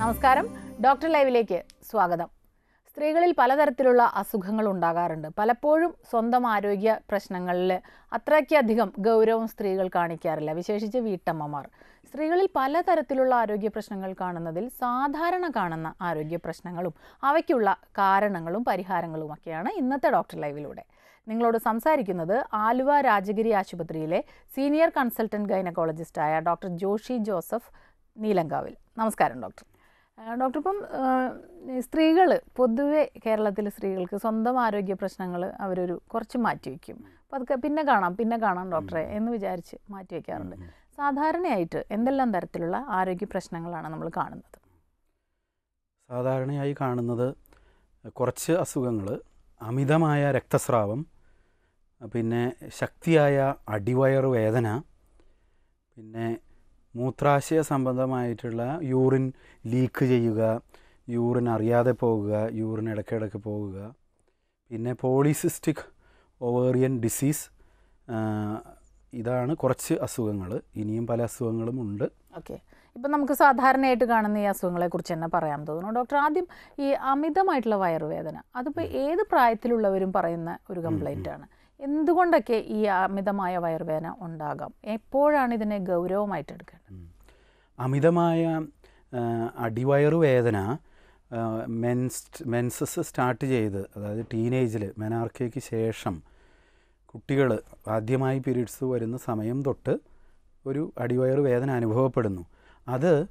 നമസ്കാരം. ഡോക്ടർ ലൈവിലേക്ക് സ്വാഗതം. സ്ത്രീകളിൽ പലതരത്തിലുള്ള അസുഖങ്ങൾ ഉണ്ടാകാറുണ്ട്. പലപ്പോഴും സ്വന്തം ആരോഗ്യ പ്രശ്നങ്ങളിൽ അത്രയ്ക്കധികം ഗൗരവം സ്ത്രീകൾ കാണിക്കാറില്ല. വിശേഷിച്ച് വീട്ടമ്മമാർ. സ്ത്രീകളിൽ പലതരത്തിലുള്ള ആരോഗ്യ പ്രശ്നങ്ങൾ കാണുന്നതിൽ സാധാരണ കാണുന്ന ആരോഗ്യ പ്രശ്നങ്ങളും അവയ്ക്കുള്ള കാരണങ്ങളും പരിഹാരങ്ങളും ഒക്കെയാണ് ഇന്നത്തെ ഡോക്ടർ ലൈവിലൂടെ. നിങ്ങളോട് സംസാരിക്കുന്നത് ആലുവ രാജഗിരി ആശുപത്രിയിലെ സീനിയർ കൺസൾട്ടന്റ് ഗൈനക്കോളജിസ്റ്റായ ഡോക്ടർ ജോഷി ജോസഫ് നീലങ്കാവിൽ. നമസ്കാരം ഡോക്ടർ. ഡോക്ടർ ഇപ്പം സ്ത്രീകൾ പൊതുവെ കേരളത്തിലെ സ്ത്രീകൾക്ക് സ്വന്തം ആരോഗ്യ പ്രശ്നങ്ങൾ അവരൊരു കുറച്ച് മാറ്റി വയ്ക്കും അപ്പം അതൊക്കെ പിന്നെ കാണാം പിന്നെ കാണാം ഡോക്ടറെ എന്ന് വിചാരിച്ച് മാറ്റി വയ്ക്കാറുണ്ട് സാധാരണയായിട്ട് എന്തെല്ലാം തരത്തിലുള്ള ആരോഗ്യ പ്രശ്നങ്ങളാണ് നമ്മൾ കാണുന്നത്? സാധാരണയായി കാണുന്നത് കുറച്ച് അസുഖങ്ങൾ അമിതമായ രക്തസ്രാവം പിന്നെ ശക്തിയായ അടിവയറ് വേദന പിന്നെ മൂത്രാശയ സംബന്ധമായിട്ടുള്ള യൂറിൻ ലീക്ക് ചെയ്യുക യൂറിൻ അറിയാതെ പോകുക യൂറിൻ ഇടയ്ക്കിടയ്ക്ക് പോകുക. പിന്നെ പോളിസിസ്റ്റിക് ഓവേറിയൻ ഡിസീസ് ഇതാണ് കുറച്ച് അസുഖങ്ങൾ ഇനിയും പല അസുഖങ്ങളും ഉണ്ട്. ഓക്കെ. ഇപ്പം നമുക്ക് സാധാരണയായിട്ട് കാണുന്ന ഈ അസുഖങ്ങളെ കുറിച്ച് തന്നെ പറയാൻ തോന്നുന്നു. ഡോക്ടർ ആദ്യം ഈ അമിതമായിട്ടുള്ള വയറുവേദന അതിപ്പോൾ ഏത് പ്രായത്തിലുള്ളവരും പറയുന്ന ഒരു കംപ്ലൈന്റ് ആണ് എന്തുകൊണ്ടൊക്കെ ഈ അമിതമായ വയറുവേദന ഉണ്ടാകാം? എപ്പോഴാണ് ഇതിനെ ഗൗരവമായിട്ട് എടുക്കേണ്ടത്? അമിതമായ അടിവയറു വേദന മെൻസ് മെൻസസ് സ്റ്റാർട്ട് ചെയ്ത് അതായത് ടീനേജിൽ മെനാർക്കയ്ക്ക് ശേഷം കുട്ടികൾ ആദ്യമായി പീരീഡ്സ് വരുന്ന സമയം തൊട്ട് ഒരു അടിവയറു വേദന അനുഭവപ്പെടുന്നു. അത്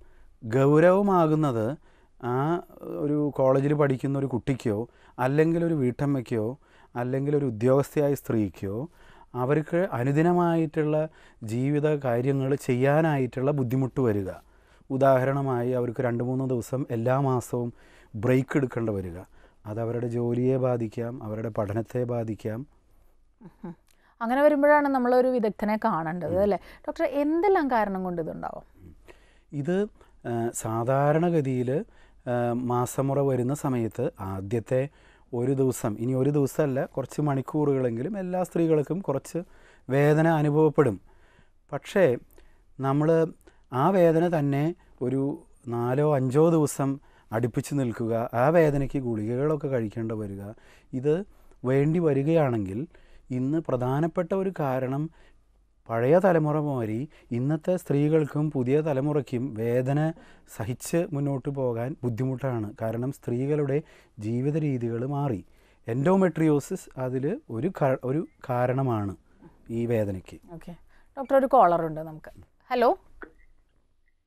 ഗൗരവമാകുന്നത് ആ ഒരു കോളേജിൽ പഠിക്കുന്ന ഒരു കുട്ടിക്കോ അല്ലെങ്കിൽ ഒരു വീട്ടമ്മയ്ക്കോ അല്ലെങ്കിൽ ഒരു ഉദ്യോഗസ്ഥയായ സ്ത്രീക്കോ അവർക്ക് അനുദിനമായിട്ടുള്ള ജീവിത കാര്യങ്ങൾ ചെയ്യാനായിട്ടുള്ള ബുദ്ധിമുട്ട് വരിക. ഉദാഹരണമായി അവർക്ക് രണ്ട് മൂന്ന് ദിവസം എല്ലാ മാസവും ബ്രേക്ക് എടുക്കേണ്ട വരിക. അത് അവരുടെ ജോലിയെ ബാധിക്കാം അവരുടെ പഠനത്തെ ബാധിക്കാം. അങ്ങനെ വരുമ്പോഴാണ് നമ്മളൊരു വിദഗ്ധനെ കാണേണ്ടത് അല്ലേ? ഡോക്ടർ എന്തെല്ലാം കാരണം കൊണ്ട് ഇതുണ്ടാവും? ഇത് സാധാരണഗതിയിൽ മാസമുറ വരുന്ന സമയത്ത് ആദ്യത്തെ ഒരു ദിവസം. ഇനി ഒരു ദിവസമല്ല കുറച്ച് മണിക്കൂറുകളെങ്കിലും എല്ലാ സ്ത്രീകൾക്കും കുറച്ച് വേദന അനുഭവപ്പെടും. പക്ഷേ നമ്മൾ ആ വേദന തന്നെ ഒരു നാലോ അഞ്ചോ ദിവസം അടുപ്പിച്ച് നിൽക്കുക ആ വേദനയ്ക്ക് ഗുളികകളൊക്കെ കഴിക്കേണ്ട വരിക ഇത് വേണ്ടി വരികയാണെങ്കിൽ ഇന്ന് പ്രധാനപ്പെട്ട ഒരു കാരണം പഴയ തലമുറ മാതിരി ഇന്നത്തെ സ്ത്രീകൾക്കും പുതിയ തലമുറയ്ക്കും വേദന സഹിച്ച് മുന്നോട്ട് പോകാൻ ബുദ്ധിമുട്ടാണ്. കാരണം സ്ത്രീകളുടെ ജീവിത രീതികൾ മാറി. എൻഡോമെട്രിയോസിസ് അതിൽ ഒരു ഒരു കാരണമാണ് ഈ വേദനയ്ക്ക്. ഓക്കെ. ഡോക്ടർ ഒരു കോളർ ഉണ്ട് നമുക്ക്. ഹലോ?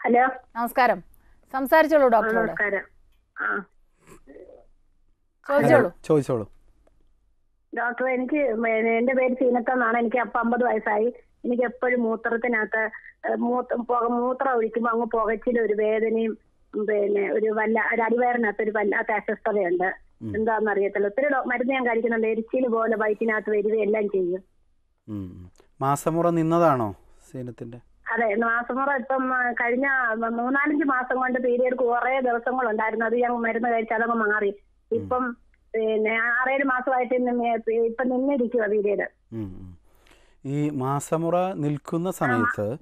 ഹലോ? നമസ്കാരം. സംസാരിച്ചോളൂ ഡോക്ടറോട്. ചോദിച്ചോളൂ. ചോദിച്ചോളൂ. ഡോക്ടർ എനിക്ക് എന്റെ പേര് സീനത്തെന്നാണ് എനിക്ക് അപ്പൊ അമ്പത് വയസ്സായി. എനിക്ക് എപ്പോഴും മൂത്രത്തിനകത്ത് മൂത്ര പുക മൂത്രം ഒഴിക്കുമ്പോൾ അങ്ങ് പുകച്ചിൽ ഒരു വേദനയും പിന്നെ ഒരു വല്ല ഒരു അടിവയറിനകത്ത് ഒരു വല്ലാത്ത അസ്വസ്ഥതയുണ്ട്. എന്താണെന്ന് അറിയത്തില്ല ഒത്തിരി മരുന്ന് ഞാൻ കഴിക്കുന്നുണ്ട്. എരിച്ചിൽ പോലെ വയറ്റിനകത്ത് വരികയും എല്ലാം ചെയ്യും. മാസമുറ നിന്നതാണോ സേനത്തിന്റെ? അതെ മാസമുറ ഇപ്പം കഴിഞ്ഞ മൂന്നാലഞ്ച് മാസം കൊണ്ട് പീരീഡ് കുറേ ദിവസങ്ങളുണ്ടായിരുന്നു. അത് ഞാൻ മരുന്ന് കഴിച്ച് അതങ്ങ് മാറി. ഇപ്പം പിന്നെ ആറേഴ് മാസമായിട്ട് ഇപ്പൊ നിന്നിരിക്കുക ഉം. ഈ മാസമുറ നിൽക്കുന്ന സമയത്ത്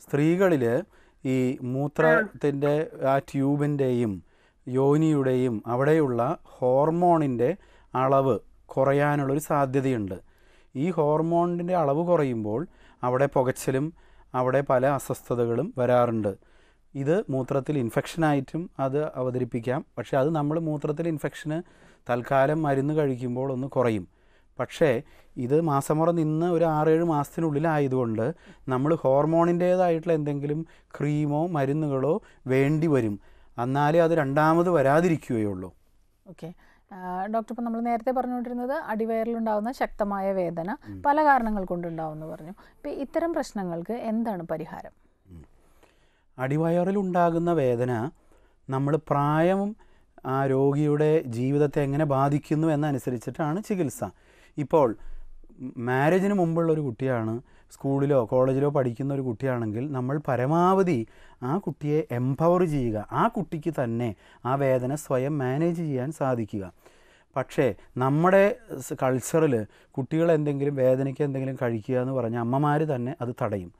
സ്ത്രീകളിൽ ഈ മൂത്രത്തിന്റെ ആ ട്യൂബിന്റെയും യോനിയുടെയും അവിടെയുള്ള ഹോർമോണിന്റെ അളവ് കുറയാനുള്ളൊരു സാധ്യതയുണ്ട്. ഈ ഹോർമോണിന്റെ അളവ് കുറയുമ്പോൾ അവിടെ പുകച്ചിലും അവിടെ പല അസ്വസ്ഥതകളും വരാറുണ്ട്. ഇത് മൂത്രത്തിൽ ഇൻഫെക്ഷനായിട്ടും അത് അവതരിപ്പിക്കാം. പക്ഷേ അത് നമ്മൾ മൂത്രത്തിൽ ഇൻഫെക്ഷന് തൽക്കാലം മരുന്ന് കഴിക്കുമ്പോൾ ഒന്ന് കുറയും. പക്ഷേ ഇത് മാസമുറ നിന്ന് ഒരു ആറേഴ് മാസത്തിനുള്ളിലായതുകൊണ്ട് നമ്മൾ ഹോർമോണിന്റേതായിട്ടുള്ള എന്തെങ്കിലും ക്രീമോ മരുന്നുകളോ വേണ്ടി വരും. എന്നാലേ അത് രണ്ടാമത് വരാതിരിക്കുകയുള്ളൂ. ഓക്കെ. ഡോക്ടർ ഇപ്പം നമ്മൾ നേരത്തെ പറഞ്ഞുകൊണ്ടിരുന്നത് അടിവയറിലുണ്ടാകുന്ന ശക്തമായ വേദന പല കാരണങ്ങൾ കൊണ്ടുണ്ടാവുമെന്ന് പറഞ്ഞു. ഇപ്പം ഇത്തരം പ്രശ്നങ്ങൾക്ക് എന്താണ് പരിഹാരം? അടിവയറിലുണ്ടാകുന്ന വേദന നമ്മൾ പ്രായം ആ രോഗിയുടെ ജീവിതത്തെ എങ്ങനെ ബാധിക്കുന്നു എന്നനുസരിച്ചിട്ടാണ് ചികിത്സ. ഇപ്പോൾ മാരേജിന് മുമ്പുള്ള ഒരു കുട്ടിയാണ് സ്കൂളിലോ കോളേജിലോ പഠിക്കുന്ന ഒരു കുട്ടിയാണെങ്കിൽ നമ്മൾ പരമാവധി ആ കുട്ടിയെ എംപവർ ചെയ്യുക ആ കുട്ടിക്ക് തന്നെ ആ വേദന സ്വയം മാനേജ് ചെയ്യാൻ സാധിക്കുക. പക്ഷേ നമ്മുടെ കൾച്ചറിൽ കുട്ടികൾ എന്തെങ്കിലും വേദനയ്ക്ക് എന്തെങ്കിലും കഴിക്കുക എന്ന് പറഞ്ഞാൽ അമ്മമാർ തന്നെ അത് തടയും.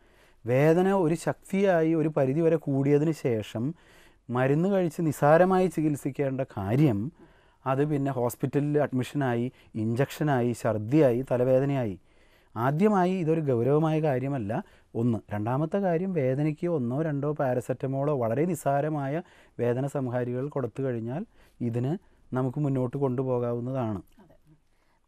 വേദന ഒരു ശക്തിയായി ഒരു പരിധിവരെ കൂടിയതിന് ശേഷം മരുന്ന് കഴിച്ച് നിസാരമായി ചികിത്സിക്കേണ്ട കാര്യം അത് പിന്നെ ഹോസ്പിറ്റലിൽ അഡ്മിഷനായി ഇഞ്ചക്ഷനായി ഛർദിയായി തലവേദനയായി. ആദ്യമായി ഇതൊരു ഗൗരവമായ കാര്യമല്ല. ഒന്ന് രണ്ടാമത്തെ കാര്യം വേദനയ്ക്ക് ഒന്നോ രണ്ടോ പാരസെറ്റമോളോ വളരെ നിസ്സാരമായ വേദന സംഹാരികൾ കൊടുത്തു കഴിഞ്ഞാൽ ഇതിന് നമുക്ക് മുന്നോട്ട് കൊണ്ടുപോകാവുന്നതാണ്.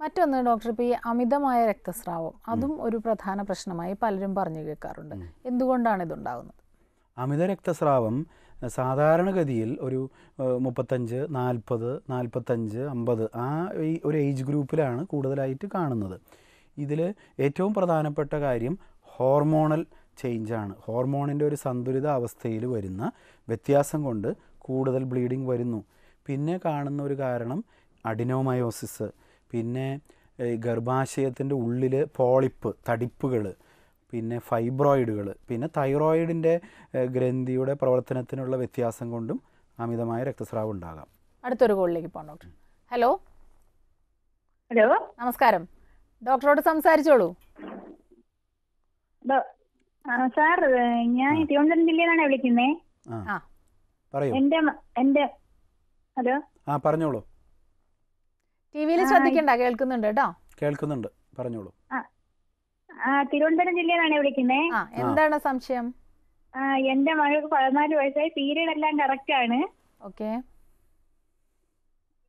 മറ്റൊന്ന് ഡോക്ടർ ഇപ്പോൾ ഈ അമിതമായ രക്തസ്രാവം അതും ഒരു പ്രധാന പ്രശ്നമായി പലരും പറഞ്ഞു കേൾക്കാറുണ്ട്. എന്തുകൊണ്ടാണ് ഇതുണ്ടാകുന്നത് അമിത രക്തസ്രാവം സാധാരണഗതിയിൽ ഒരു മുപ്പത്തഞ്ച് നാൽപ്പത് നാൽപ്പത്തഞ്ച് അമ്പത് ആ ഈ ഒരു ഏജ് ഗ്രൂപ്പിലാണ് കൂടുതലായിട്ട് കാണുന്നത്. ഇതിൽ ഏറ്റവും പ്രധാനപ്പെട്ട കാര്യം ഹോർമോണൽ ചേഞ്ചാണ്. ഹോർമോണിന്റെ ഒരു സന്തുലിത അവസ്ഥയിൽ വരുന്ന വ്യത്യാസം കൊണ്ട് കൂടുതൽ ബ്ലീഡിങ് വരുന്നു. പിന്നെ കാണുന്ന ഒരു കാരണം അഡിനോമയോസിസ്. പിന്നെ ഗർഭാശയത്തിന്റെ ഉള്ളിൽ പോളിപ്പ് തടിപ്പുകൾ പിന്നെ ഫൈബ്രോയിഡുകൾ. പിന്നെ തൈറോയിഡിന്റെ ഗ്രന്ഥിയുടെ പ്രവർത്തനത്തിനുള്ള വ്യത്യാസം കൊണ്ടും അമിതമായ രക്തസ്രാവം ഉണ്ടാകാം. അടുത്തൊരു കോളിലേക്ക് പോകാം ഡോക്ടർ. ഹലോ? ഹലോ? നമസ്കാരം. ഡോക്ടറോട് സംസാരിച്ചോളൂ. സാർ ഞാൻ തിരുവനന്തപുരം ജില്ലയിൽ നിന്നാണ് വിളിക്കുന്നേ. ആ. ആ. പറയൂ. എന്റെ എന്റെ ഹലോ? ആ പറഞ്ഞോളൂ. ടിവിയിൽ ശ്രദ്ധിക്കണ്ട കേൾക്കുന്നുണ്ട് കേട്ടോ. കേൾക്കുന്നുണ്ട്. പറഞ്ഞോളൂ. ആ തിരുവനന്തപുരം ജില്ലയിൽ നിന്നാണ് വിളിക്കുന്നേ. ആ എന്താണ് സംശയം? എന്റെ മകൾക്ക് പതിനാല് വയസ്സായി പീരീഡ് എല്ലാം കറക്റ്റ് ആണ്. ഓക്കെ.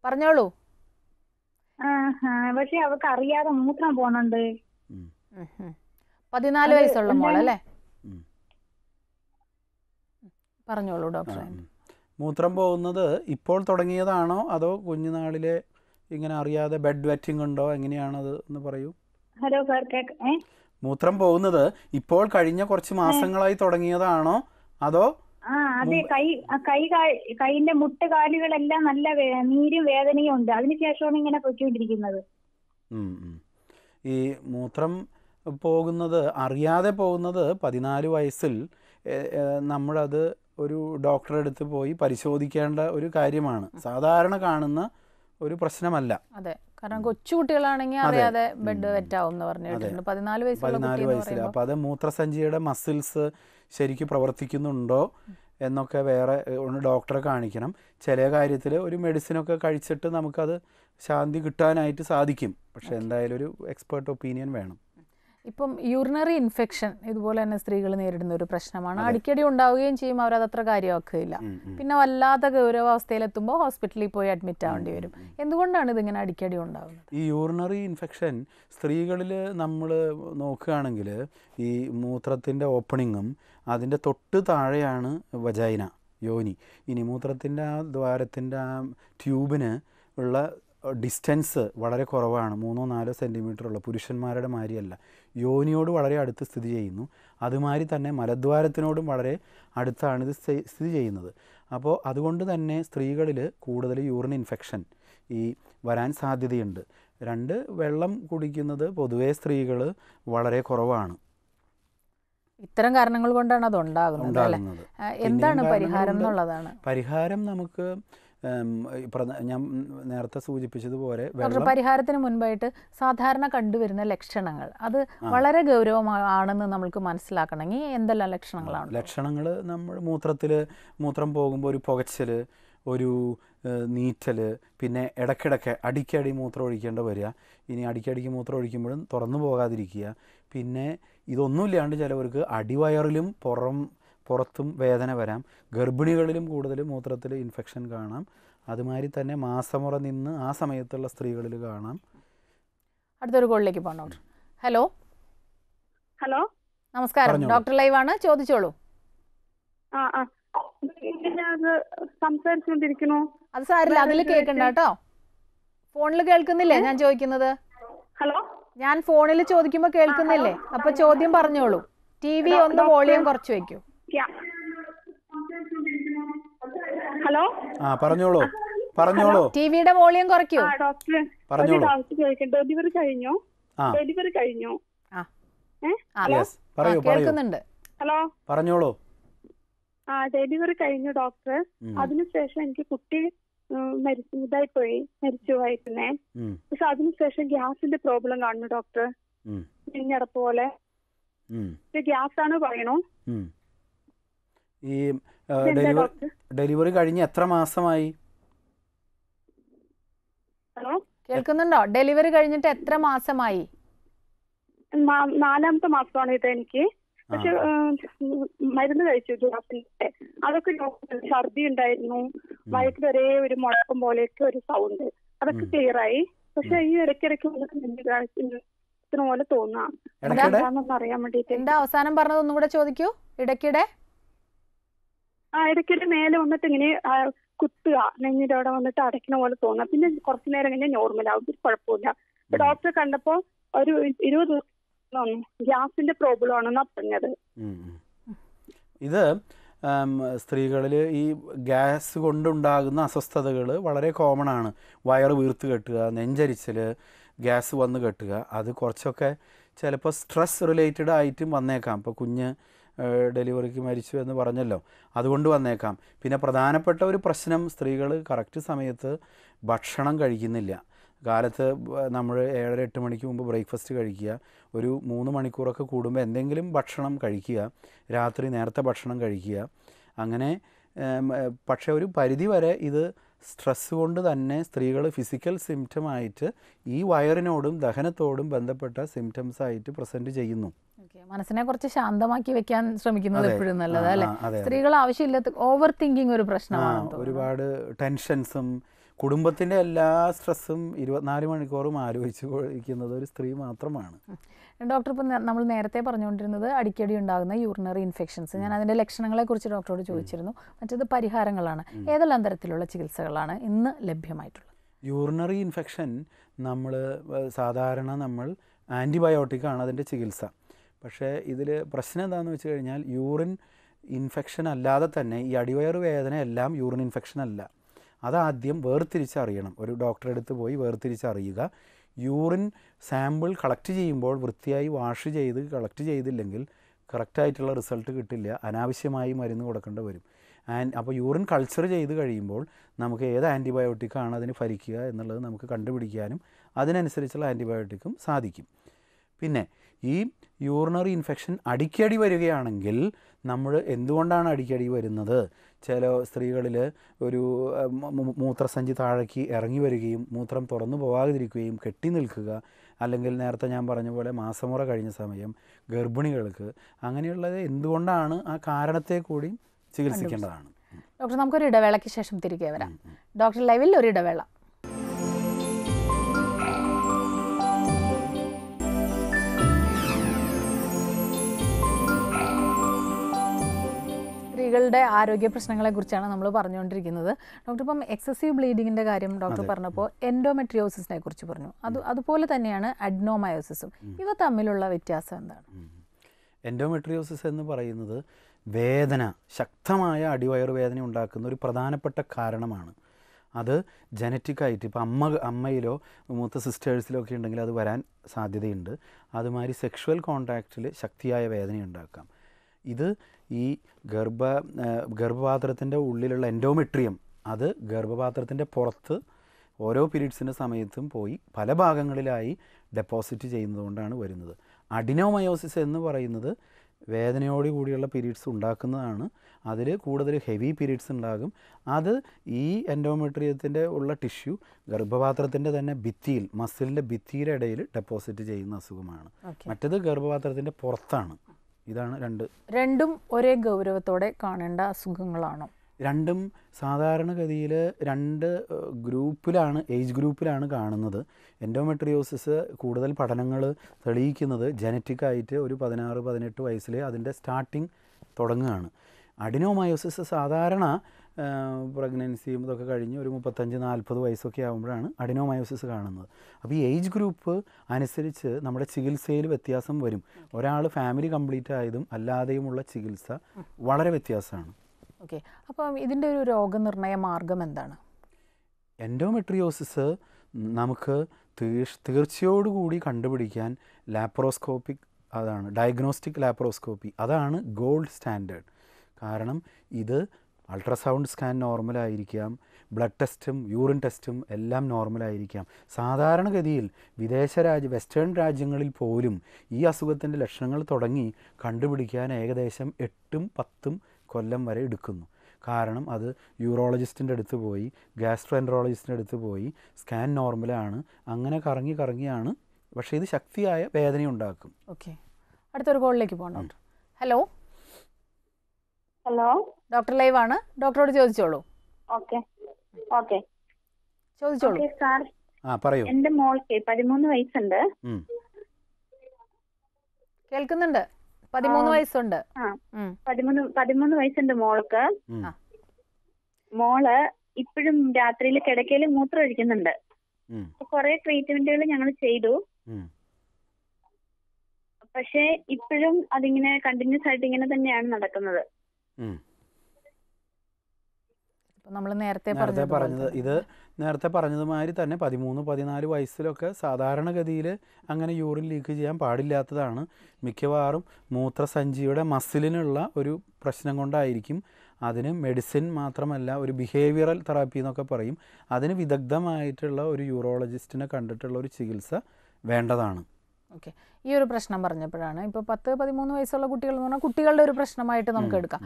പറഞ്ഞോളൂ. പക്ഷെ അവൾക്ക് അറിയാതെ മൂത്രം പോണുണ്ട്. പതിനാല് വയസ്സുള്ള മോളല്ലേ. പറഞ്ഞോളൂ ഡോക്ടർ മൂത്രം പോകുന്നത് ഇപ്പോൾ തുടങ്ങിയതാണോ? അതോ കുഞ്ഞുനാളിലെ ഇങ്ങനെ അറിയാതെ ബെഡ് വെറ്റിംഗ് ഉണ്ടോ എങ്ങനെയാണത് എന്ന് പറയൂ. ഹലോ സാർ കേക്ക് മൂത്രം പോകുന്നത് ഇപ്പോൾ കഴിഞ്ഞ കുറച്ച് മാസങ്ങളായി തുടങ്ങിയതാണോ? അതോ ആ അതെ കൈ കൈ കൈയിന്റെ മുട്ട് കാലുകളെല്ലാം നല്ല നീരും വേദനയും ഉണ്ട് അതിനുശേഷമാണ് ഇങ്ങനെ പൊയ്ക്കൊണ്ടിരിക്കുന്നത്. ഈ മൂത്രം പോകുന്നത് അറിയാതെ പോകുന്നത് പതിനാല് വയസ്സിൽ നമ്മളത് ഒരു ഡോക്ടറെ അടുത്ത് പോയി പരിശോധിക്കേണ്ട ഒരു കാര്യമാണ്. സാധാരണ കാണുന്ന ഒരു പ്രശ്നമല്ല. അതെ. കാരണം കൊച്ചുകുട്ടികളാണെങ്കിൽ അറിയാതെ ബെഡ്. വെറ്റാവും എന്ന് പതിനാല് വയസ്സിൽ അപ്പൊ അപ്പോൾ അത് മൂത്രസഞ്ചിയുടെ മസിൽസ് ശരിക്കും പ്രവർത്തിക്കുന്നുണ്ടോ എന്നൊക്കെ വേറെ ഒന്ന് ഡോക്ടറെ കാണിക്കണം. ചില കാര്യത്തിൽ ഒരു മെഡിസിനൊക്കെ കഴിച്ചിട്ട് നമുക്കത് ശാന്തി കിട്ടാനായിട്ട് സാധിക്കും. പക്ഷെ എന്തായാലും ഒരു എക്സ്പേർട്ട് ഒപ്പീനിയൻ വേണം. ഇപ്പം യൂറിനറി ഇൻഫെക്ഷൻ ഇതുപോലെ തന്നെ സ്ത്രീകൾ നേരിടുന്ന ഒരു പ്രശ്നമാണ്. അടിക്കടി ഉണ്ടാവുകയും ചെയ്യും. അവരത് അത്ര കാര്യമാക്കുകയില്ല. പിന്നെ വല്ലാത്ത ഗൗരവാവസ്ഥയിലെത്തുമ്പോൾ ഹോസ്പിറ്റലിൽ പോയി അഡ്മിറ്റ് ആവേണ്ടി വരും. എന്തുകൊണ്ടാണ് ഇതിങ്ങനെ അടിക്കടി ഉണ്ടാകുന്നത് ഈ യൂറിനറി ഇൻഫെക്ഷൻ സ്ത്രീകളിൽ നമ്മൾ നോക്കുകയാണെങ്കിൽ ഈ മൂത്രത്തിന്റെ ഓപ്പണിങ്ങും അതിന്റെ തൊട്ട് താഴെയാണ് വജൈന യോനി ഇനി മൂത്രത്തിന്റെ ആ ദ്വാരത്തിന്റെ ആ ട്യൂബിന് ഉള്ള ഡിസ്റ്റൻസ് വളരെ കുറവാണ്. മൂന്നോ നാലോ സെന്റിമീറ്റർ ഉള്ള പുരുഷന്മാരുടെ മാതിരിയല്ല. യോനിയോട് വളരെ അടുത്ത് സ്ഥിതി ചെയ്യുന്നു. അതുമാതിരി തന്നെ മലദ്വാരത്തിനോടും വളരെ അടുത്താണ് ഇത് സ്ഥിതി ചെയ്യുന്നത്. അപ്പോൾ അതുകൊണ്ട് തന്നെ സ്ത്രീകളിൽ കൂടുതൽ യൂറിൻ ഇൻഫെക്ഷൻ ഈ വരാൻ സാധ്യതയുണ്ട്. രണ്ട് വെള്ളം കുടിക്കുന്നത് പൊതുവേ സ്ത്രീകൾ വളരെ കുറവാണ്. ഇത്തരം കാരണങ്ങൾ കൊണ്ടാണ് അത് ഉണ്ടാകുന്നത്. എന്താണ് പരിഹാരം എന്നുള്ളതാണ്. പരിഹാരം നമുക്ക് ഞാൻ നേരത്തെ സൂചിപ്പിച്ചതുപോലെ പരിഹാരത്തിന് മുൻപായിട്ട് സാധാരണ കണ്ടുവരുന്ന ലക്ഷണങ്ങൾ. അത് വളരെ ഗൗരവമാണെന്ന് നമ്മൾക്ക് മനസ്സിലാക്കണമെങ്കിൽ എന്തെല്ലാം ലക്ഷണങ്ങളാണ്? ലക്ഷണങ്ങൾ നമ്മൾ മൂത്രത്തിൽ മൂത്രം പോകുമ്പോൾ ഒരു പുകച്ചൽ ഒരു നീറ്റൽ പിന്നെ ഇടയ്ക്കിടയ്ക്ക് അടിക്കടി മൂത്രം ഒഴിക്കേണ്ട വരിക. ഇനി അടിക്കടിക്ക് മൂത്രം ഒഴിക്കുമ്പോഴും തുറന്നു പോകാതിരിക്കുക. പിന്നെ ഇതൊന്നുമില്ലാണ്ട് ചിലവർക്ക് അടിവയറിലും പുറം പുറത്തും വേദന വരാം. ഗർഭിണികളിലും കൂടുതൽ മൂത്രത്തിൽ ഇൻഫെക്ഷൻ കാണാം. അതുമാതിരി തന്നെ മാസമുറ നിന്ന് ആ സമയത്തുള്ള സ്ത്രീകളിൽ കാണാം. അടുത്തൊരു കോളിലേക്ക് പോണോ ഡോക്ടർ. ഹലോ? ഹലോ? നമസ്കാരം. ഡോക്ടർ ലൈവ് ആണ് ചോദിച്ചോളൂ. ആ ആ. അത് സാരില്ല അതിൽ കേൾക്കണ്ട കേട്ടോ. ഫോണിൽ കേൾക്കുന്നില്ലേ? ഞാൻ ചോദിക്കുന്നത്? ഹലോ? ഞാൻ ഫോണിൽ ചോദിക്കുമ്പോൾ കേൾക്കുന്നില്ലേ? അപ്പൊ ചോദ്യം പറഞ്ഞോളൂ. ടി വി ഒന്ന് വോളിയം കുറച്ച് വെക്കൂ. ഹലോ ആ പറഞ്ഞോളൂ. പറഞ്ഞോളൂ. ടി വിയുടെ വോളിയം കുറയ്ക്കൂ. ആ ഡോക്ടർ പറഞ്ഞോളൂ. ഡൗട്ട് ചോദിക്കാം ഡെലിവറി കഴിഞ്ഞോ? ഡെലിവറി കഴിഞ്ഞോ? ആ. ആ, യെസ് പറയൂ പറയൂ. കേൾക്കുന്നുണ്ട്. ഹലോ പറഞ്ഞോളൂ. ആ ഡെലിവറി കഴിഞ്ഞു ഡോക്ടർ അതിനുശേഷം എനിക്ക് കുട്ടി മരിച്ചു ഇതായി പോയി മരിച്ചു പോയിരുന്നേ പക്ഷെ അതിനുശേഷം ഗ്യാസിന്റെ പ്രോബ്ലം കാണുന്നു ഡോക്ടർ നെഞ്ഞടപ്പ് പോലെ. ഗ്യാസ് ആണ് പറയണു. ഈ ഡെലിവറി കഴിഞ്ഞ ഡെലിവറി കഴിഞ്ഞ് എത്ര മാസമായി? ഹലോ? കേൾക്കുന്നുണ്ടോ? ഡെലിവറി കഴിഞ്ഞിട്ട് എത്ര മാസമായി? നാലാമത്തെ മാസമാണ് ഇത് എനിക്ക്. പക്ഷെ മരുന്ന് കഴിച്ചു ജുറാസിന്റെ അതൊക്കെ ഛർദി ഉണ്ടായിരുന്നു. വയറ്റിൽ ഒരേ ഒരു മുഴക്കം പോലെയൊക്കെ ഒരു സൗണ്ട് അതൊക്കെ ക്ലിയർ ആയി. പക്ഷെ ഈ ഇടയ്ക്കിടയ്ക്ക് വന്നിട്ട് പോലെ തോന്നാം. എന്താണെന്ന് അറിയാൻ വേണ്ടിട്ട് എന്താ അവസാനം പറഞ്ഞത്? ഒന്നുകൂടെ ചോദിക്കൂ. ഇടയ്ക്കിടെ? ആ ഇടയ്ക്കിടെ മേലെ വന്നിട്ട് ഇങ്ങനെ കുത്തുക. നെഞ്ഞിന്റെ അവിടെ വന്നിട്ട് അടയ്ക്കണ പോലെ തോന്നുക പിന്നെ കുറച്ചു നേരം കഴിഞ്ഞാൽ നോർമൽ ആവും. ഒരു കുഴപ്പമില്ല ഡോക്ടറെ കണ്ടപ്പോ ഒരു ഇരുപത് ദിവസം ഗ്യാസിന്റെ പ്രോബ്ലം ആണെന്നാ പറഞ്ഞത്. ഇത് സ്ത്രീകളിൽ ഈ ഗ്യാസ് കൊണ്ടുണ്ടാകുന്ന അസ്വസ്ഥതകൾ വളരെ കോമൺ ആണ്. വയറ് വീർത്ത് കെട്ടുക നെഞ്ചരിച്ചൽ ഗ്യാസ് വന്ന് കെട്ടുക. അത് കുറച്ചൊക്കെ ചിലപ്പോൾ സ്ട്രെസ് റിലേറ്റഡ് ആയിട്ടും വന്നേക്കാം. ഇപ്പോൾ കുഞ്ഞ് ഡെലിവറിക്ക് മരിച്ചു എന്ന് പറഞ്ഞല്ലോ. അതുകൊണ്ട് വന്നേക്കാം. പിന്നെ പ്രധാനപ്പെട്ട ഒരു പ്രശ്നം സ്ത്രീകൾ കറക്റ്റ് സമയത്ത് ഭക്ഷണം കഴിക്കുന്നില്ല. കാലത്ത് നമ്മൾ ഏഴര എട്ട് മണിക്ക് മുമ്പ് ബ്രേക്ക്ഫാസ്റ്റ് കഴിക്കുക ഒരു മൂന്ന് മണിക്കൂറൊക്കെ കൂടുമ്പോൾ എന്തെങ്കിലും ഭക്ഷണം കഴിക്കുക രാത്രി നേരത്തെ ഭക്ഷണം കഴിക്കുക. അങ്ങനെ പക്ഷേ ഒരു പരിധി വരെ ഇത് സ്ട്രെസ് കൊണ്ട് തന്നെ സ്ത്രീകൾ ഫിസിക്കൽ സിംറ്റം ആയിട്ട് ഈ വയറിനോടും ദഹനത്തോടും ബന്ധപ്പെട്ട സിംറ്റംസ് ആയിട്ട് പ്രസന്റ് ചെയ്യുന്നു. മനസ്സിനെ കുറച്ച് ശാന്തമാക്കി വെക്കാൻ ശ്രമിക്കുന്നത് എപ്പോഴും നല്ലതാണ്. സ്ത്രീകൾ ആവശ്യമില്ലാത്ത ഓവർ തിങ്കിങ് ഒരു പ്രശ്നമാണ് ഒരുപാട് ടെൻഷൻസും കുടുംബത്തിന്റെ എല്ലാ സ്ട്രെസ്സും ഇരുപത്തിനാല് മണിക്കൂറും ആലോചിച്ച് കൊണ്ടിരിക്കുന്നത് ഒരു സ്ത്രീ മാത്രമാണ്. ഡോക്ടർ ഇപ്പം നമ്മൾ നേരത്തെ പറഞ്ഞുകൊണ്ടിരുന്നത് അടിക്കടി ഉണ്ടാകുന്ന യൂറിനറി ഇൻഫെക്ഷൻസ് ഞാൻ അതിന്റെ ലക്ഷണങ്ങളെ കുറിച്ച് ഡോക്ടറോട് ചോദിച്ചിരുന്നു. മറ്റത് പരിഹാരങ്ങളാണ്. ഏതെല്ലാം തരത്തിലുള്ള ചികിത്സകളാണ് ഇന്ന് ലഭ്യമായിട്ടുള്ളത്? യൂറിനറി ഇൻഫെക്ഷൻ നമ്മൾ സാധാരണ നമ്മൾ ആന്റിബയോട്ടിക്കാണ് അതിന്റെ ചികിത്സ. പക്ഷേ ഇതിൽ പ്രശ്നം എന്താണെന്ന് വെച്ച് കഴിഞ്ഞാൽ യൂറിൻ ഇൻഫെക്ഷൻ അല്ലാതെ തന്നെ ഈ അടിവയറ് വേദന എല്ലാം യൂറിൻ ഇൻഫെക്ഷൻ അല്ല. അതാദ്യം വേർതിരിച്ചറിയണം. ഒരു ഡോക്ടറെ അടുത്ത് പോയി വേർതിരിച്ചറിയുക. യൂറിൻ സാമ്പിൾ കളക്ട് ചെയ്യുമ്പോൾ വൃത്തിയായി വാഷ് ചെയ്ത് കളക്ട് ചെയ്തില്ലെങ്കിൽ കറക്റ്റായിട്ടുള്ള റിസൾട്ട് കിട്ടില്ല. അനാവശ്യമായി മരുന്ന് കൊടുക്കേണ്ടി വരും. ആൻഡ് അപ്പോൾ യൂറിൻ കൾച്ചർ ചെയ്ത് കഴിയുമ്പോൾ നമുക്ക് ഏത് ആന്റിബയോട്ടിക്കാണ് അതിന് ഫലിക്കുക എന്നുള്ളത് നമുക്ക് കണ്ടുപിടിക്കാനും അതിനനുസരിച്ചുള്ള ആന്റിബയോട്ടിക്കും സാധിക്കും. പിന്നെ ഈ യൂറിനറി ഇൻഫെക്ഷൻ അടിക്കടി വരികയാണെങ്കിൽ നമ്മൾ എന്തുകൊണ്ടാണ് അടിക്കടി വരുന്നത്? ചില സ്ത്രീകളിൽ ഒരു മൂത്രസഞ്ചി താഴേക്ക് ഇറങ്ങി വരികയും മൂത്രം തുറന്നു പോകാതിരിക്കുകയും കെട്ടി നിൽക്കുക അല്ലെങ്കിൽ നേരത്തെ ഞാൻ പറഞ്ഞ പോലെ മാസമുറ കഴിഞ്ഞ സമയം ഗർഭിണികൾക്ക് അങ്ങനെയുള്ളത് എന്തുകൊണ്ടാണ് ആ കാരണത്തെ കൂടി ചികിത്സിക്കേണ്ടതാണ്? ഡോക്ടർ നമുക്കൊരു ഇടവേളയ്ക്ക് ശേഷം തിരികെ വരാം. ഡോക്ടർ ലൈവിൽ ഒരു ഇടവേള. സ്ത്രീകളുടെ ആരോഗ്യ പ്രശ്നങ്ങളെ കുറിച്ചാണ് നമ്മൾ പറഞ്ഞുകൊണ്ടിരിക്കുന്നത്. ഡോക്ടർ ഇപ്പം എക്സസീവ് ബ്ലീഡിങ്ങിന്റെ കാര്യം ഡോക്ടർ പറഞ്ഞപ്പോൾ എൻഡോമെട്രിയോസിസിനെ കുറിച്ച് പറഞ്ഞു. അത് അതുപോലെ തന്നെയാണ് അഡ്നോമയോസിസും. ഇവ തമ്മിലുള്ള വ്യത്യാസം എന്താണ്? എൻഡോമെട്രിയോസിസ് എന്ന് പറയുന്നത് വേദന ശക്തമായ അടിവയറ് വേദന ഉണ്ടാക്കുന്ന ഒരു പ്രധാനപ്പെട്ട കാരണമാണ്. അത് ജനറ്റിക്കായിട്ട് ഇപ്പോൾ അമ്മ അമ്മയിലോ മൂത്ത സിസ്റ്റേഴ്സിലോ ഒക്കെ ഉണ്ടെങ്കിൽ അത് വരാൻ സാധ്യതയുണ്ട്. അതുമാതിരി സെക്ഷുവൽ കോണ്ടാക്റ്റിൽ ശക്തിയായ വേദന ഉണ്ടാക്കാം ഇത് ഈ ഗർഭ ഗർഭപാത്രത്തിന്റെ ഉള്ളിലുള്ള എൻഡോമെട്രിയം അത് ഗർഭപാത്രത്തിന്റെ പുറത്ത് ഓരോ പീരീഡ്സിന്റെ സമയത്തും പോയി പല ഭാഗങ്ങളിലായി ഡെപ്പോസിറ്റ് ചെയ്യുന്നതുകൊണ്ടാണ് വരുന്നത്. അഡിനോമയോസിസ് എന്ന് പറയുന്നത് വേദനയോട് കൂടിയുള്ള പീരീഡ്സ് ഉണ്ടാക്കുന്നതാണ്. അതിൽ കൂടുതൽ ഹെവി പീരീഡ്സ് ഉണ്ടാകും. അത് ഈ എൻഡോമെട്രിയത്തിന്റെ ഉള്ള ടിഷ്യൂ ഗർഭപാത്രത്തിന്റെ തന്നെ ഭിത്തിയിൽ മസിലിന്റെ ഭിത്തിയുടെ ഇടയിൽ ഡെപ്പോസിറ്റ് ചെയ്യുന്ന അസുഖമാണ്. മറ്റത് ഗർഭപാത്രത്തിന്റെ പുറത്താണ്. ഇതാണ് രണ്ട് രണ്ടും ഒരേ ഗൗരവത്തോടെ കാണേണ്ട അസുഖങ്ങളാണോ. രണ്ടും സാധാരണഗതിയിൽ രണ്ട് ഗ്രൂപ്പിലാണ് ഏജ് ഗ്രൂപ്പിലാണ് കാണുന്നത്. എൻഡോമെട്രിയോസിസ് കൂടുതൽ പഠനങ്ങൾ തെളിയിക്കുന്നത് ജനറ്റിക്കായിട്ട് ഒരു പതിനാറ് പതിനെട്ട് വയസ്സിൽ അതിന്റെ സ്റ്റാർട്ടിങ് തുടങ്ങുകയാണ്. അഡിനോമയോസിസ് സാധാരണ പ്രഗ്നൻസിയും ഇതൊക്കെ കഴിഞ്ഞ് ഒരു മുപ്പത്തഞ്ച് നാൽപ്പത് വയസ്സൊക്കെ ആകുമ്പോഴാണ് അഡിനോമയോസിസ് കാണുന്നത്. അപ്പോൾ ഈ ഏജ് ഗ്രൂപ്പ് അനുസരിച്ച് നമ്മുടെ ചികിത്സയിൽ വ്യത്യാസം വരും. ഒരാൾ ഫാമിലി കംപ്ലീറ്റ് ആയതും അല്ലാതെയുമുള്ള ചികിത്സ വളരെ വ്യത്യാസമാണ്. ഓക്കെ. അപ്പം ഇതിന്റെ ഒരു രോഗനിർണയ മാർഗം എന്താണ്? എൻഡോമെട്രിയോസിസ് നമുക്ക് തീർ- തീർച്ചയോടുകൂടി കണ്ടുപിടിക്കാൻ ലാപ്രോസ്കോപ്പിക് അതാണ് ഡയഗ്നോസ്റ്റിക് ലാപ്രോസ്കോപ്പി അതാണ് ഗോൾഡ് സ്റ്റാൻഡേർഡ് കാരണം ഇത് അൾട്രാസൗണ്ട് സ്കാൻ നോർമലായിരിക്കാം ബ്ലഡ് ടെസ്റ്റും യൂറിൻ ടെസ്റ്റും എല്ലാം നോർമലായിരിക്കാം. സാധാരണഗതിയിൽ വിദേശ രാജ്യ വെസ്റ്റേൺ രാജ്യങ്ങളിൽ പോലും ഈ അസുഖത്തിന്റെ ലക്ഷണങ്ങൾ തുടങ്ങി കണ്ടുപിടിക്കാൻ ഏകദേശം എട്ടും പത്തും കൊല്ലം വരെ എടുക്കുന്നു. കാരണം അത് യൂറോളജിസ്റ്റിന്റെ അടുത്ത് പോയി ഗ്യാസ്ട്രോ എൻട്രോളജിസ്റ്റിന്റെ അടുത്ത് പോയി സ്കാൻ നോർമലാണ് അങ്ങനെ കറങ്ങി കറങ്ങിയാണ്. പക്ഷേ ഇത് ശക്തിയായ വേദന ഉണ്ടാക്കും. ഓക്കെ. അടുത്തൊരു കോളിലേക്ക് പോകണം ഹലോ? ഹലോ? ഡോക്ടർ ലൈവ് ആണ്. ഡോക്ടറോട് ചോദിച്ചോളൂ. ഓക്കെ. ഓക്കെ. ചോദിച്ചോളൂ. Okay sir. ആ പറയൂ. എന്റെ മോൾക്ക് പതിമൂന്ന് വയസ്സുണ്ട്. കേൾക്കുന്നുണ്ട്? പതിമൂന്ന് വയസ്സുണ്ട്. പതിമൂന്ന് പതിമൂന്ന് വയസ്സുണ്ട് മോൾക്ക്. മോൾ ഇപ്പോഴും രാത്രിയിൽ കിടക്കയിൽ മൂത്രം ഒഴിക്കുന്നുണ്ട്. കൊറേ ട്രീറ്റ്മെന്റുകൾ ഞങ്ങൾ ചെയ്തു. പക്ഷെ ഇപ്പോഴും അതിങ്ങനെ കണ്ടിന്യൂസ് ആയിട്ട് ഇങ്ങനെ തന്നെയാണ് നടക്കുന്നത്. നമ്മൾ നേരത്തെ നേരത്തെ പറഞ്ഞത് ഇത് നേരത്തെ പറഞ്ഞതുമാതിരി തന്നെ പതിമൂന്ന് പതിനാല് വയസ്സിലൊക്കെ സാധാരണഗതിയിൽ അങ്ങനെ യൂറിൻ ലീക്ക് ചെയ്യാൻ പാടില്ലാത്തതാണ്. മിക്കവാറും മൂത്രസഞ്ചിയുടെ മസിലിനുള്ള ഒരു പ്രശ്നം കൊണ്ടായിരിക്കും. അതിന് മെഡിസിൻ മാത്രമല്ല ഒരു ബിഹേവിയറൽ തെറാപ്പി എന്നൊക്കെ പറയും. അതിന് വിദഗ്ധമായിട്ടുള്ള ഒരു യൂറോളജിസ്റ്റിനെ കണ്ടിട്ടുള്ള ഒരു ചികിത്സ വേണ്ടതാണ്. ഓക്കെ. ഈ ഒരു പ്രശ്നം പറഞ്ഞപ്പോഴാണ് ഇപ്പോൾ പത്ത് പതിമൂന്ന് വയസ്സുള്ള കുട്ടികൾ എന്ന് പറഞ്ഞാൽ കുട്ടികളുടെ ഒരു പ്രശ്നമായിട്ട് നമുക്ക് എടുക്കാം.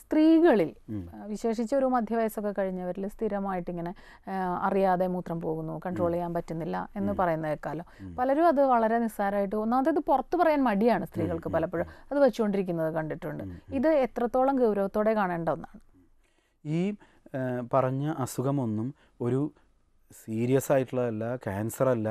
സ്ത്രീകളിൽ വിശേഷിച്ച ഒരു മധ്യവയസ്സൊക്കെ കഴിഞ്ഞവരിൽ സ്ഥിരമായിട്ട് ഇങ്ങനെ അറിയാതെ മൂത്രം പോകുന്നു കൺട്രോൾ ചെയ്യാൻ പറ്റുന്നില്ല എന്ന് പറയുന്ന കേൾക്കാലോ പലരും അത് വളരെ നിസ്സാരമായിട്ട് ഒന്നാമത് ഇത് പുറത്ത് പറയാൻ മടിയാണ് സ്ത്രീകൾക്ക് പലപ്പോഴും. അത് വെച്ചുകൊണ്ടിരിക്കുന്നത് കണ്ടിട്ടുണ്ട്. ഇത് എത്രത്തോളം ഗൗരവത്തോടെ കാണേണ്ട ഒന്നാണ്? ഈ പറഞ്ഞ അസുഖമൊന്നും ഒരു സീരിയസ് ആയിട്ടുള്ളതല്ല ക്യാൻസർ അല്ല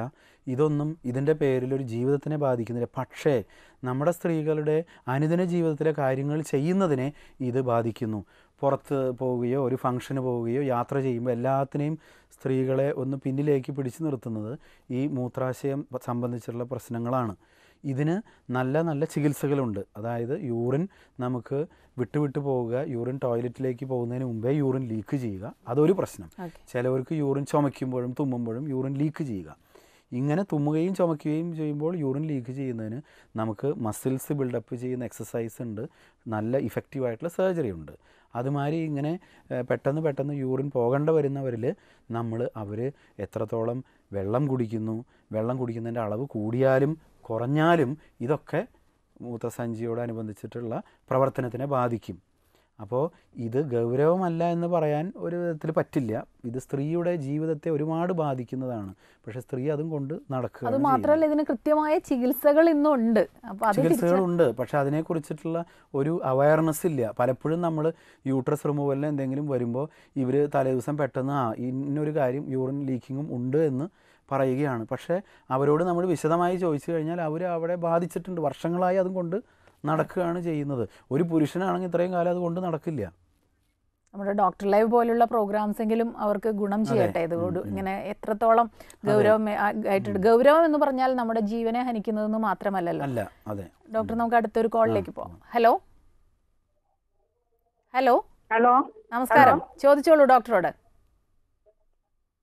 ഇതൊന്നും ഇതിന്റെ പേരിൽ ഒരു ജീവിതത്തിനെ ബാധിക്കുന്നില്ല. പക്ഷേ നമ്മുടെ സ്ത്രീകളുടെ അനുദിന ജീവിതത്തിലെ കാര്യങ്ങൾ ചെയ്യുന്നതിനെ ഇത് ബാധിക്കുന്നു. പുറത്ത് പോവുകയോ ഒരു ഫംഗ്ഷന് പോവുകയോ യാത്ര ചെയ്യുമ്പോൾ എല്ലാത്തിനെയും സ്ത്രീകളെ ഒന്ന് പിന്നിലേക്ക് പിടിച്ചു നിർത്തുന്നത് ഈ മൂത്രാശയം സംബന്ധിച്ചുള്ള പ്രശ്നങ്ങളാണ്. ഇതിന് നല്ല നല്ല ചികിത്സകളുണ്ട്. അതായത് യൂറിൻ നമുക്ക് വിട്ടുവിട്ട് പോവുക യൂറിൻ ടോയ്ലറ്റിലേക്ക് പോകുന്നതിന് മുമ്പേ യൂറിൻ ലീക്ക് ചെയ്യുക. അതൊരു പ്രശ്നം. ചിലവർക്ക് യൂറിൻ ചുമയ്ക്കുമ്പോഴും തുമ്മുമ്പോഴും യൂറിൻ ലീക്ക് ചെയ്യുക. ഇങ്ങനെ തുമ്മുകയും ചുമയ്ക്കുകയും ചെയ്യുമ്പോൾ യൂറിൻ ലീക്ക് ചെയ്യുന്നതിന് നമുക്ക് മസിൽസ് ബിൽഡപ്പ് ചെയ്യുന്ന എക്സസൈസ് ഉണ്ട്. നല്ല ഇഫക്റ്റീവ് ആയിട്ടുള്ള സർജറി ഉണ്ട്. അതുമാതിരി ഇങ്ങനെ പെട്ടെന്ന് പെട്ടെന്ന് യൂറിൻ പോകേണ്ട വരുന്നവരിൽ നമ്മൾ അവർ എത്രത്തോളം വെള്ളം കുടിക്കുന്നു വെള്ളം കുടിക്കുന്നതിന്റെ അളവ് കൂടിയാലും കുറഞ്ഞാലും ഇതൊക്കെ മൂത്രസഞ്ചിയോടനുബന്ധിച്ചിട്ടുള്ള പ്രവർത്തനത്തിനെ ബാധിക്കും. അപ്പോൾ ഇത് ഗൗരവമല്ല എന്ന് പറയാൻ ഒരു വിധത്തിൽ പറ്റില്ല. ഇത് സ്ത്രീയുടെ ജീവിതത്തെ ഒരുപാട് ബാധിക്കുന്നതാണ്. പക്ഷെ സ്ത്രീ അതും കൊണ്ട് നടക്കുക അത് മാത്രമല്ല ഇതിന് കൃത്യമായ ചികിത്സകൾ ഇന്നുണ്ട്. ചികിത്സകളുണ്ട്. പക്ഷെ അതിനെക്കുറിച്ചിട്ടുള്ള ഒരു അവയർനെസ് ഇല്ല. പലപ്പോഴും നമ്മൾ യൂട്രസ് റിമൂവലിന് എന്തെങ്കിലും വരുമ്പോൾ ഇവർ തലേദിവസം പെട്ടെന്ന് ആ ഇന്നൊരു കാര്യം യൂറിൻ ലീക്കിങ്ങും ഉണ്ട് എന്ന് പറയുകയാണ്. പക്ഷേ അവരോട് നമ്മൾ വിശദമായി ചോദിച്ചു കഴിഞ്ഞാൽ അവർ അവിടെ ബാധിച്ചിട്ടുണ്ട്. വർഷങ്ങളായി അതും കൊണ്ട് നടക്കുകയാണ് ചെയ്യുന്നത്. ഒരു പുരുഷനാണെങ്കിൽ ഇത്രയും കാലം അതുകൊണ്ട് നടക്കില്ല. നമ്മുടെ ഡോക്ടർ ലൈവ് പോലുള്ള പ്രോഗ്രാംസ് എങ്കിലും അവർക്ക് ഗുണം ചെയ്യട്ടെ. ഇത് ഉം, ഒരു- ഉം. ഇങ്ങനെ എത്രത്തോളം ഗൗരവം ആയിട്ട് ഗൗരവം എന്ന് പറഞ്ഞാൽ നമ്മുടെ ജീവനെ ഹനിക്കുന്നതെന്ന് മാത്രമല്ലല്ലോ. അല്ല അതെ. ഡോക്ടർ നമുക്ക് അടുത്തൊരു കോളിലേക്ക് പോകാം ഹലോ? ഹലോ? ഹലോ? നമസ്കാരം. ചോദിച്ചോളൂ ഡോക്ടറോട്.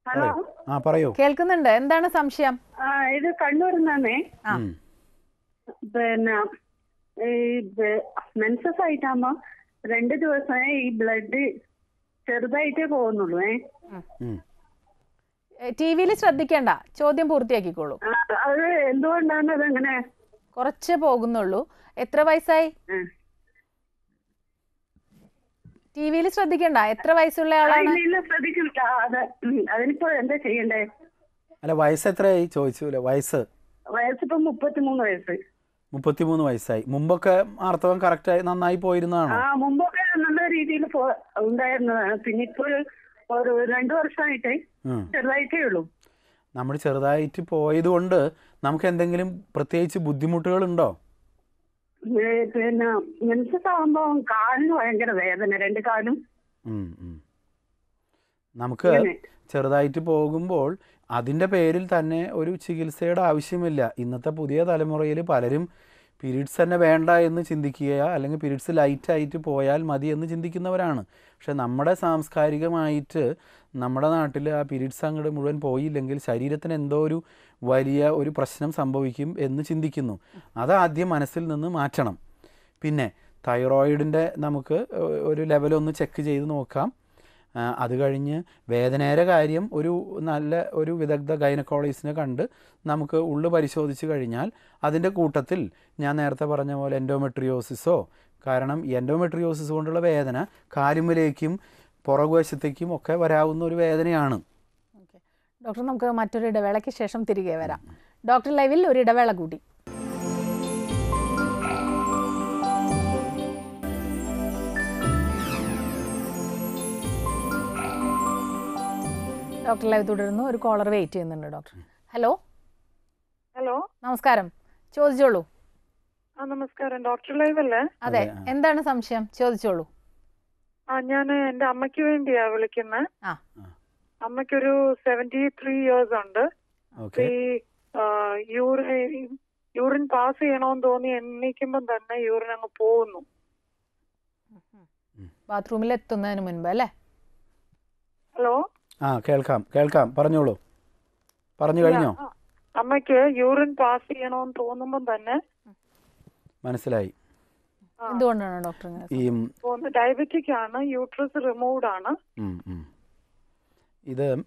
ഹലോ? ആ പറയൂ. കേൾക്കുന്നുണ്ട്. എന്താണ് സംശയം? ഇത് കണ്ണൂരിൽ നിന്നാണേ. പിന്നെ മെൻസസ് ആയിട്ടാകുമ്പോ രണ്ട് ദിവസമേ ഈ ബ്ലഡ് ചെറുതായിട്ടേ പോകുന്നുള്ളൂ ഏ. ടി വിയിൽ ശ്രദ്ധിക്കേണ്ട. ചോദ്യം പൂർത്തിയാക്കിക്കോളൂ. അത് എന്തുകൊണ്ടാണ് അത് അങ്ങനെ കുറച്ച് പോകുന്നുള്ളൂ. എത്ര വയസ്സായി. ടി വിയിൽ ശ്രദ്ധിക്കണ്ട. എത്ര വയസ്സുള്ള ആളാണ്? അതിനിപ്പോ എന്താ ചെയ്യണ്ടേ? അല്ല വയസ്സ് എത്രയായി ചോദിച്ചു വയസ്സ്? വയസ്സിപ്പോ മുപ്പത്തിമൂന്ന് വയസ്സ്. മുപ്പത്തിമൂന്ന് വയസ്സായി. മുമ്പൊക്കെ ആർത്തവം കറക്റ്റായി നന്നായി പോയിരുന്നതാണ്? ആ മുമ്പൊക്കെ നല്ല രീതിയിൽ ഉണ്ടായിരുന്നതാണ്. പിന്നെ ഇപ്പൊ ഒരു- രണ്ടു വർഷമായിട്ട്. ചെറുതായിട്ടേ ഉള്ളൂ. നമ്മൾ ചെറുതായിട്ട് പോയത് കൊണ്ട് നമുക്ക് എന്തെങ്കിലും പ്രത്യേകിച്ച് ബുദ്ധിമുട്ടുകളുണ്ടോ? ഏ, പിന്നെ മെൻസസ് കാലിന് ഭയങ്കര വേദന രണ്ട് കാലും. നമുക്ക് ചെറുതായിട്ട് പോകുമ്പോൾ അതിന്റെ പേരിൽ തന്നെ ഒരു ചികിത്സയുടെ ആവശ്യമില്ല. ഇന്നത്തെ പുതിയ തലമുറയിൽ പലരും പീരീഡ്സ് തന്നെ വേണ്ട എന്ന് ചിന്തിക്കുക അല്ലെങ്കിൽ പീരീഡ്സ് ലൈറ്റായിട്ട് പോയാൽ മതി എന്ന് ചിന്തിക്കുന്നവരാണ്. പക്ഷെ നമ്മുടെ സാംസ്കാരികമായിട്ട് നമ്മുടെ നാട്ടിൽ ആ പീരീഡ്സ് അങ്ങോട്ട് മുഴുവൻ പോയില്ലെങ്കിൽ ശരീരത്തിന് എന്തോ ഒരു വലിയ ഒരു പ്രശ്നം സംഭവിക്കും എന്ന് ചിന്തിക്കുന്നു. അതാദ്യം മനസ്സിൽ നിന്ന് മാറ്റണം. പിന്നെ തൈറോയിഡിന്റെ നമുക്ക് ഒരു ലെവലൊന്ന് ചെക്ക് ചെയ്ത് നോക്കാം. അത് കഴിഞ്ഞ് വേദനയുടെ കാര്യം ഒരു നല്ല ഒരു വിദഗ്ധ ഗൈനക്കോളജിസ്റ്റിനെ കണ്ട് നമുക്ക് ഉള്ളു പരിശോധിച്ച് കഴിഞ്ഞാൽ അതിന്റെ കൂട്ടത്തിൽ ഞാൻ നേരത്തെ പറഞ്ഞ പോലെ എൻഡോമെട്രിയോസിസോ കാരണം എൻഡോമെട്രിയോസിസ് കൊണ്ടുള്ള വേദന കാലുമ്പിലേക്കും പുറകുവശത്തേക്കും ഒക്കെ വരാവുന്ന ഒരു വേദനയാണ്. ഡോക്ടർ നമുക്ക് മറ്റൊരു ഇടവേളയ്ക്ക് ശേഷം തിരികെ വരാം. ഡോക്ടർ ലൈവിൽ ഒരു ഇടവേള കൂടി. ഡോക്ടർ ലൈവ് തുടരുന്നു. ഒരു കോളർ വെയിറ്റ് ചെയ്യുന്നുണ്ട് ഡോക്ടർ. ഹലോ? ഹലോ? നമസ്കാരം. ചോദിച്ചോളൂ. ആ നമസ്കാരം. ഡോക്ടർ ലൈവ് അല്ലേ? അതെ. എന്താണ് സംശയം? ചോദിച്ചോളൂ. ആ ഞാൻ എന്റെ അമ്മയ്ക്ക് വേണ്ടിയാ വിളിക്കുന്നത്. അമ്മയ്ക്കൊരു സെവന്റി ത്രീ ഇയേഴ്സ് ഉണ്ട് ഈ യൂറിൻ യൂറിൻ പാസ് ചെയ്യണമെന്ന് തോന്നി എണീക്കുമ്പം തന്നെ യൂറിൻ അങ്ങ് പോകുന്നു. ബാത്റൂമിൽ എത്തുന്നതിന് മുൻപ് അല്ലേ? ഹലോ? ആ കേൾക്കാം കേൾക്കാം. പറഞ്ഞോളൂ. പറഞ്ഞു കഴിഞ്ഞോ? അമ്മയ്ക്ക് യൂറിൻ പാസ് ചെയ്യണമെന്ന് തോന്നുമ്പം തന്നെ മനസ്സിലായി. എന്തുകൊണ്ടാണ് ഡോക്ടർ ഈ ഡയബറ്റിക് ആണ് യൂട്രസ് റിമൂവ്ഡ് ആണ്. ഇത്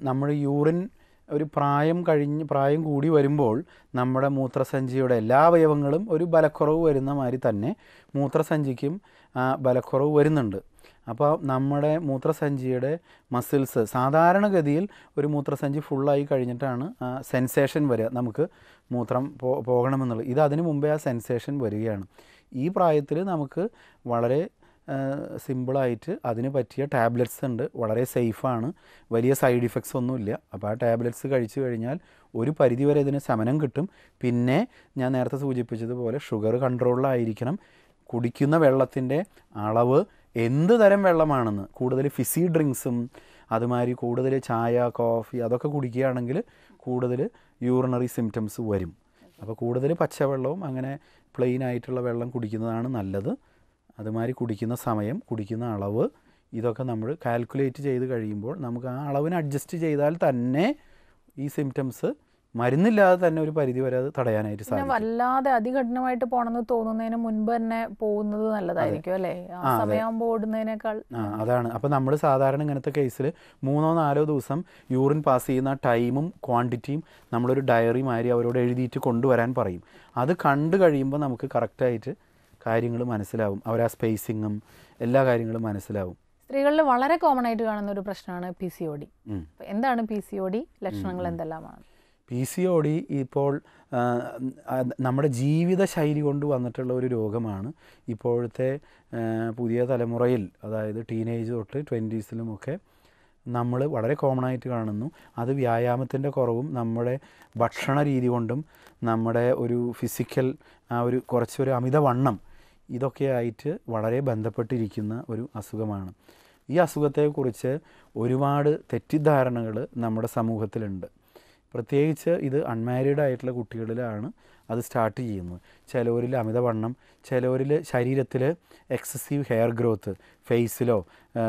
നമ്മുടെ യൂറിൻ ഒരു പ്രായം കഴിഞ്ഞ് പ്രായം കൂടി വരുമ്പോൾ നമ്മുടെ മൂത്രസഞ്ചിയുടെ എല്ലാ അവയവങ്ങളും ഒരു ബലക്കുറവ് വരുന്ന മാതിരി തന്നെ മൂത്രസഞ്ചിക്കും ബലക്കുറവ് വരുന്നുണ്ട്. അപ്പോൾ നമ്മുടെ മൂത്രസഞ്ചിയുടെ മസിൽസ് സാധാരണഗതിയിൽ ഒരു മൂത്രസഞ്ചി ഫുള്ളായി കഴിഞ്ഞിട്ടാണ് സെൻസേഷൻ വരിക. നമുക്ക് മൂത്രം പോ പോകണമെന്നുള്ളത്. ഇത് അതിനു മുമ്പേ ആ സെൻസേഷൻ വരികയാണ്. ഈ പ്രായത്തിൽ നമുക്ക് വളരെ സിമ്പിളായിട്ട് അതിന് പറ്റിയ ടാബ്ലറ്റ്സ് ഉണ്ട്. വളരെ സേഫാണ് വലിയ സൈഡ് ഇഫക്ട്സ് ഒന്നുമില്ല. അപ്പോൾ ആ ടാബ്ലറ്റ്സ് കഴിച്ചു കഴിഞ്ഞാൽ ഒരു പരിധിവരെ ഇതിന് ശമനം കിട്ടും. പിന്നെ ഞാൻ നേരത്തെ സൂചിപ്പിച്ചതുപോലെ ഷുഗർ കൺട്രോളിലായിരിക്കണം കുടിക്കുന്ന വെള്ളത്തിന്റെ അളവ് എന്ത് തരം വെള്ളമാണെന്ന്. കൂടുതൽ ഫിസി ഡ്രിങ്ക്സും അതുമാതിരി കൂടുതൽ ചായ കോഫി അതൊക്കെ കുടിക്കുകയാണെങ്കിൽ കൂടുതൽ യൂറിനറി സിംറ്റംസ് വരും. അപ്പോൾ കൂടുതൽ പച്ചവെള്ളവും അങ്ങനെ പ്ലെയിൻ ആയിട്ടുള്ള വെള്ളം കുടിക്കുന്നതാണ് നല്ലത്. അതുമാതിരി കുടിക്കുന്ന സമയം കുടിക്കുന്ന അളവ് ഇതൊക്കെ നമ്മൾ കാൽക്കുലേറ്റ് ചെയ്ത് കഴിയുമ്പോൾ നമുക്ക് ആ അളവിന് അഡ്ജസ്റ്റ് ചെയ്താൽ തന്നെ ഈ സിംറ്റംസ് മരുന്നില്ലാതെ തന്നെ ഒരു പരിധി വരെ അത് തടയാനായിട്ട് സാധിക്കും. വല്ലാതെ അതികഠിനമായിട്ട് പോണെന്ന് തോന്നുന്നതിന് മുൻപ് തന്നെ പോകുന്നത് നല്ലതായിരിക്കും അല്ലേ. സമയമാകുമ്പോൾ ഓടുന്നതിനേക്കാൾ. ആ അതാണ്. അപ്പോൾ നമ്മൾ സാധാരണ ഇങ്ങനത്തെ കേസിൽ മൂന്നോ നാലോ ദിവസം യൂറിൻ പാസ് ചെയ്യുന്ന ടൈമും ക്വാണ്ടിറ്റിയും നമ്മളൊരു ഡയറി മാതിരി അവരോട് എഴുതിയിട്ട് കൊണ്ടുവരാൻ പറയും. അത് കണ്ടു കഴിയുമ്പോൾ നമുക്ക് കറക്റ്റായിട്ട് കാര്യങ്ങൾ മനസ്സിലാവും. അവർ ആ സ്പേസിങ്ങും എല്ലാ കാര്യങ്ങളും മനസ്സിലാവും. സ്ത്രീകളിൽ വളരെ കോമൺ ആയിട്ട് കാണുന്ന ഒരു പ്രശ്നമാണ് പി സി ഒ ഡി എന്താണ് പി സി ഒ ഡി ലക്ഷണങ്ങൾ എന്തെല്ലാമാണ്? പി സി ഒ ഡി ഇപ്പോൾ നമ്മുടെ ജീവിത ശൈലി ജീവിതശൈലി കൊണ്ട് വന്നിട്ടുള്ള ഒരു രോഗമാണ്. ഇപ്പോഴത്തെ പുതിയ തലമുറയിൽ അതായത് ടീനേജ് തൊട്ട് ട്വന്റീസിലുമൊക്കെ നമ്മൾ വളരെ കോമൺ ആയിട്ട് കാണുന്നു. അത് വ്യായാമത്തിന്റെ കുറവും നമ്മുടെ ഭക്ഷണ രീതി കൊണ്ടും നമ്മുടെ ഒരു ഫിസിക്കൽ ആ ഒരു കുറച്ചൊരു അമിതവണ്ണം ഇതൊക്കെ ആയിട്ട് വളരെ ബന്ധപ്പെട്ടിരിക്കുന്ന ഒരു അസുഖമാണ്. ഈ അസുഖത്തെക്കുറിച്ച് ഒരുപാട് തെറ്റിദ്ധാരണകൾ നമ്മുടെ സമൂഹത്തിലുണ്ട്. പ്രത്യേകിച്ച് ഇത് അൺമാരീഡ് ആയിട്ടുള്ള കുട്ടികളിലാണ് അത് സ്റ്റാർട്ട് ചെയ്യുന്നത്. ചിലവരിൽ അമിതവണ്ണം ചിലവരിൽ ശരീരത്തിൽ എക്സസീവ് ഹെയർ ഗ്രോത്ത് ഫേസിലോ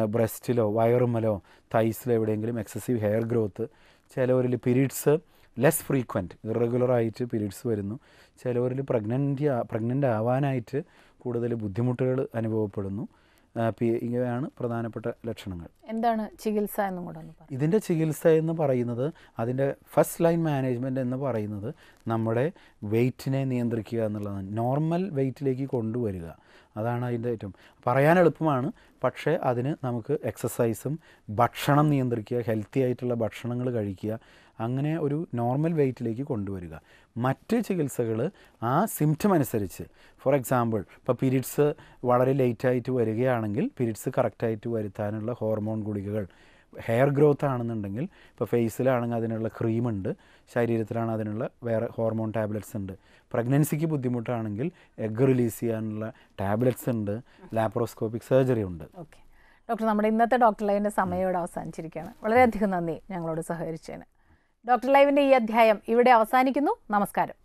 ബ്രസ്റ്റിലോ വയറുമലോ തൈസിലോ എവിടെയെങ്കിലും എക്സസീവ് ഹെയർ ഗ്രോത്ത് ചിലവരിൽ പീരീഡ്സ് ലെസ് ഫ്രീക്വന്റ് ഇറഗുലറായിട്ട് പീരീഡ്സ് വരുന്നു. ചിലവരിൽ പ്രഗ്നന്റ് പ്രഗ്നന്റ് ആവാനായിട്ട് കൂടുതൽ ബുദ്ധിമുട്ടുകൾ അനുഭവപ്പെടുന്നു. ഇങ്ങനെയാണ് ഇവയാണ് പ്രധാനപ്പെട്ട ലക്ഷണങ്ങൾ. എന്താണ് ചികിത്സ എന്ന് കൂടെ ഇതിന്റെ ചികിത്സ എന്ന് പറയുന്നത് അതിന്റെ ഫസ്റ്റ് ലൈൻ മാനേജ്മെന്റ് എന്ന് പറയുന്നത് നമ്മുടെ വെയിറ്റിനെ നിയന്ത്രിക്കുക എന്നുള്ളതാണ്. നോർമൽ വെയിറ്റിലേക്ക് കൊണ്ടുവരിക. അതാണ് അതിന്റെ ഏറ്റവും പറയാൻ എളുപ്പമാണ്. പക്ഷേ അതിന് നമുക്ക് എക്സസൈസും ഭക്ഷണം നിയന്ത്രിക്കുക ഹെൽത്തി ആയിട്ടുള്ള ഭക്ഷണങ്ങൾ കഴിക്കുക അങ്ങനെ ഒരു നോർമൽ വെയിറ്റിലേക്ക് കൊണ്ടുവരിക. മറ്റ് ചികിത്സകൾ ആ സിംറ്റം അനുസരിച്ച്. ഫോർ എക്സാമ്പിൾ ഇപ്പോൾ പീരീഡ്സ് വളരെ ലേറ്റായിട്ട് വരികയാണെങ്കിൽ പീരീഡ്സ് കറക്റ്റായിട്ട് വരുത്താനുള്ള ഹോർമോൺ ഗുളികകൾ. ഹെയർ ഗ്രോത്ത് ആണെന്നുണ്ടെങ്കിൽ ഇപ്പോൾ ഫേസിലാണെങ്കിൽ അതിനുള്ള ക്രീമുണ്ട് ശരീരത്തിലാണ് അതിനുള്ള വേറെ ഹോർമോൺ ടാബ്ലറ്റ്സ് ഉണ്ട്. പ്രഗ്നൻസിക്ക് ബുദ്ധിമുട്ടാണെങ്കിൽ എഗ് റിലീസ് ചെയ്യാനുള്ള ടാബ്ലറ്റ്സ് ഉണ്ട്. ലാപ്രോസ്കോപ്പിക് സർജറി ഉണ്ട്. ഓക്കെ ഡോക്ടർ നമ്മുടെ ഇന്നത്തെ ഡോക്ടർ ലൈന്റെ സമയം ഇവിടെ അവസാനിച്ചിരിക്കുകയാണ്. വളരെയധികം നന്ദി ഞങ്ങളോട് സഹകരിച്ചതിന്. ഡോക്ടർ ലൈവിന്റെ ഈ അധ്യായം ഇവിടെ അവസാനിക്കുന്നു. നമസ്കാരം.